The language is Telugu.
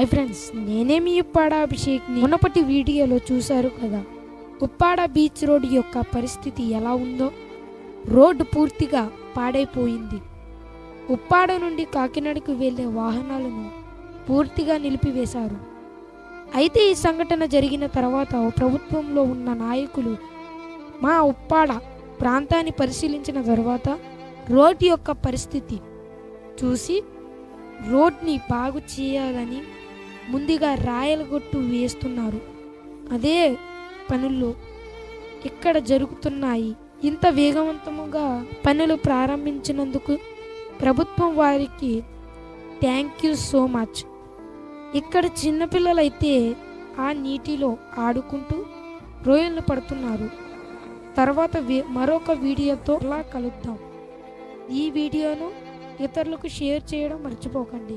హై ఫ్రెండ్స్ నేనే మీ ఉప్పాడ అభిషేక్ని మునపటి వీడియోలో చూశారు కదా. ఉప్పాడ బీచ్ రోడ్ యొక్క పరిస్థితి ఎలా ఉందో రోడ్డు పూర్తిగా పాడైపోయింది. ఉప్పాడ నుండి కాకినాడకు వెళ్ళే వాహనాలను పూర్తిగా నిలిపివేశారు. అయితే ఈ సంఘటన జరిగిన తర్వాత ప్రభుత్వంలో ఉన్న నాయకులు మా ఉప్పాడ ప్రాంతాన్ని పరిశీలించిన తర్వాత రోడ్డు యొక్క పరిస్థితి చూసి రోడ్ని బాగు చేయాలని ముందుగా రాయలగొట్టు వేస్తున్నారు. అదే పనులు ఇక్కడ జరుగుతున్నాయి? ఇంత వేగవంతముగా పనులు ప్రారంభించినందుకు ప్రభుత్వం వారికి థ్యాంక్ యూ సో మచ్ ఇక్కడ చిన్నపిల్లలైతే ఆ నీటిలో ఆడుకుంటూ రోయలు పడుతున్నారు. తర్వాత మరొక వీడియోతో అలా కలుద్దాం. ఈ వీడియోను ఇతరులకు షేర్ చేయడం మర్చిపోకండి.